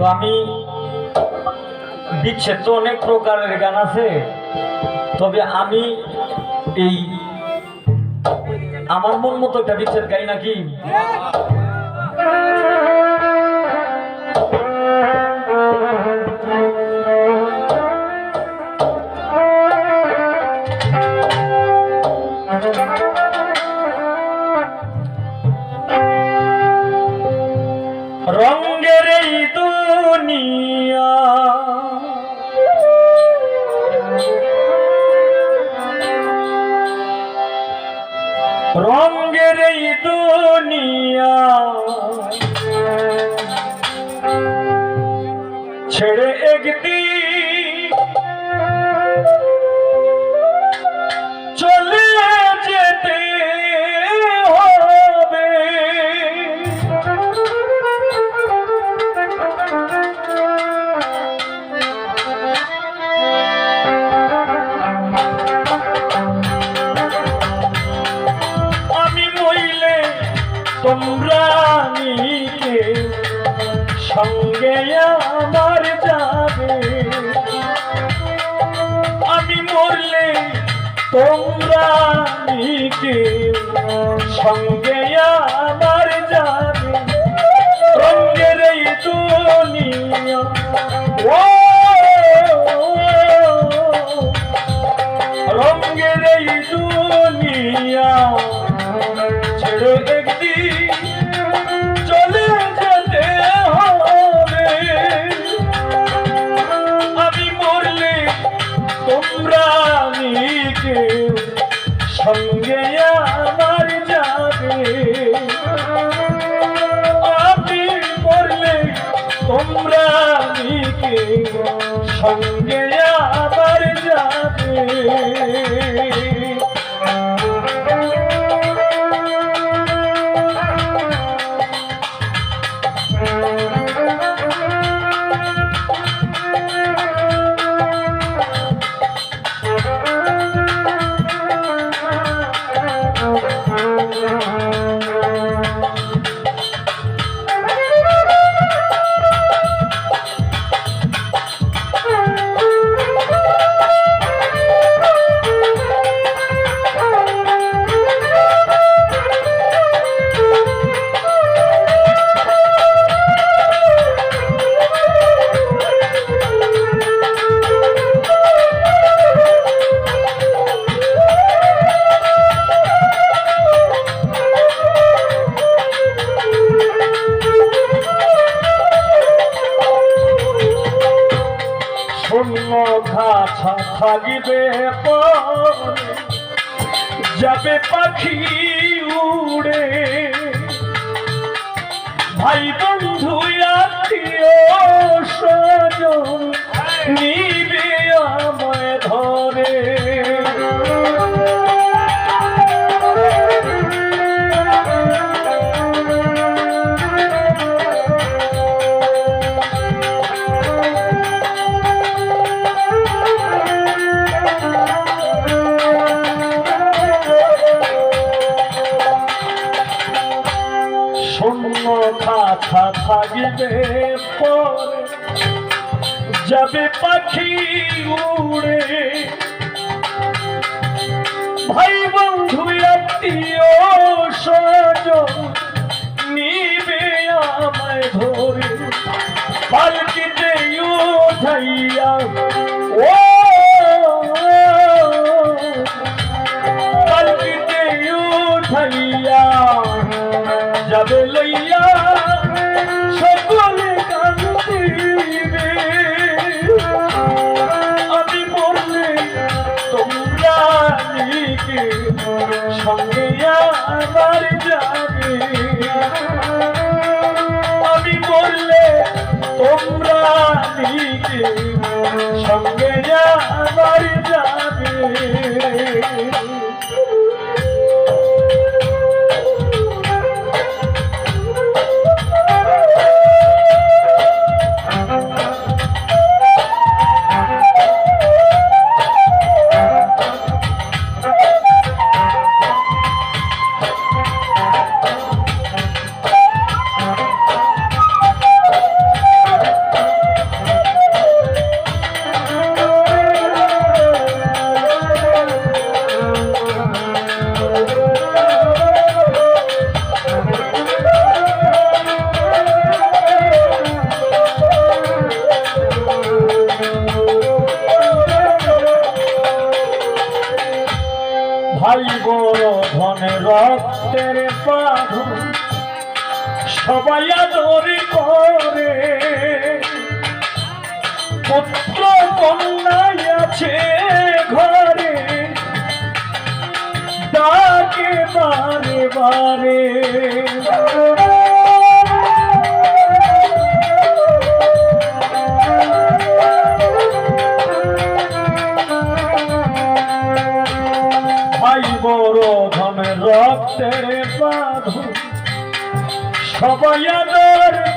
তো আমি বিচ্ছেদ তো অনেক প্রকারের গান আছে। তবে আমি এই আমার মন মতো একটা বিচ্ছেদ গাই নাকি? তোমরা নিকে সঙ্গে আমার যাবে। আমি মরলে তোমরা সঙ্গে আমার যাবে। তোমরা নিকে সঙ্গে আমার যাবে। আপনি করলে তোমরা নিকে সঙ্গে আমার যাবে। ঘাছা যাবে পাখি উড়ে। ভাই বন্ধু আত্মীয় স্বজন যাবে পাখি উড়ে। ভাই বন্ধু আত্মীয় স্বজন নিবে আমায় ধরে। পালকিতে উঠাইয়া আমার ধনে রক্তের পাধু সবাই আদরি করে। পুত্র কন্যাই আছে ঘরে ডাকে বারে বারে। সবাই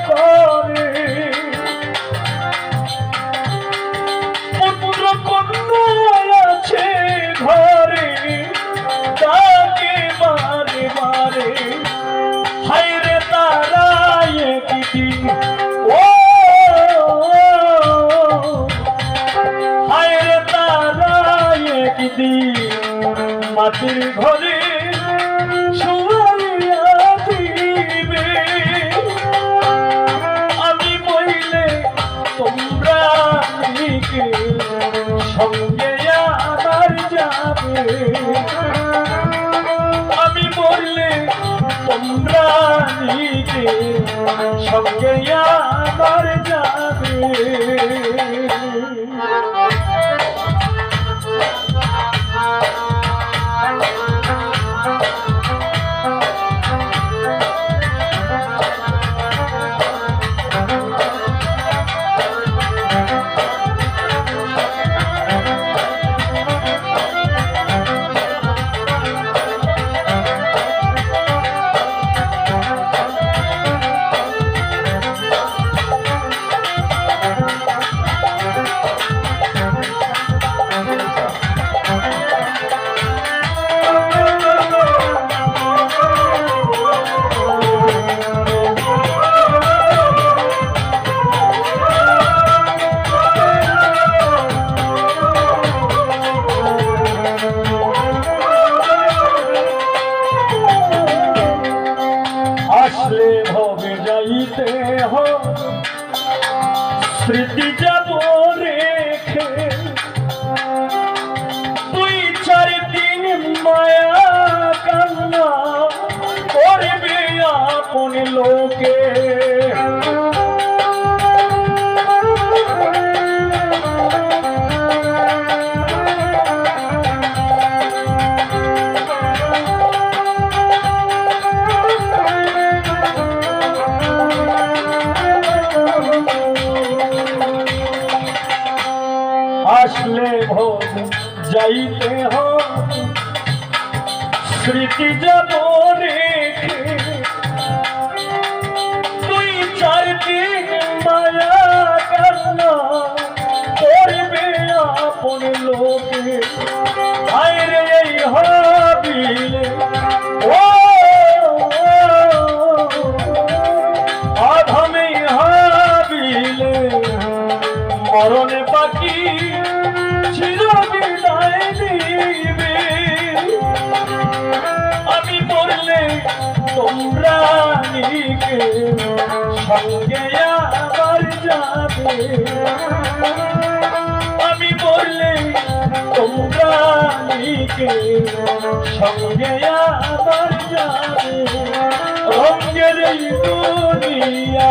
করে পুত্র কন্যা আছে ঘরে তাকে বারে বারে হাইরে তারা একদিন ও, হায়রে তারা একদিন মাটির ঘরে সঙ্গে আমার যাবে। আমি বললে তোমরা নিকে সঙ্গে আমার যাবে। আসলে স্মৃতি যাইতে হবে স্মৃতি যাব রেখে তুই চার মায়া কান্না করবে আপন লোকে। আইরে এই হবিলে, ও আধমে হাবিলে, মরণে তোমরা নিকে সঙ্গে আবার যাবে। আমি বললে তোমরা নিকে সঙ্গে আবার যাবে। রঙ্গের দুনিয়া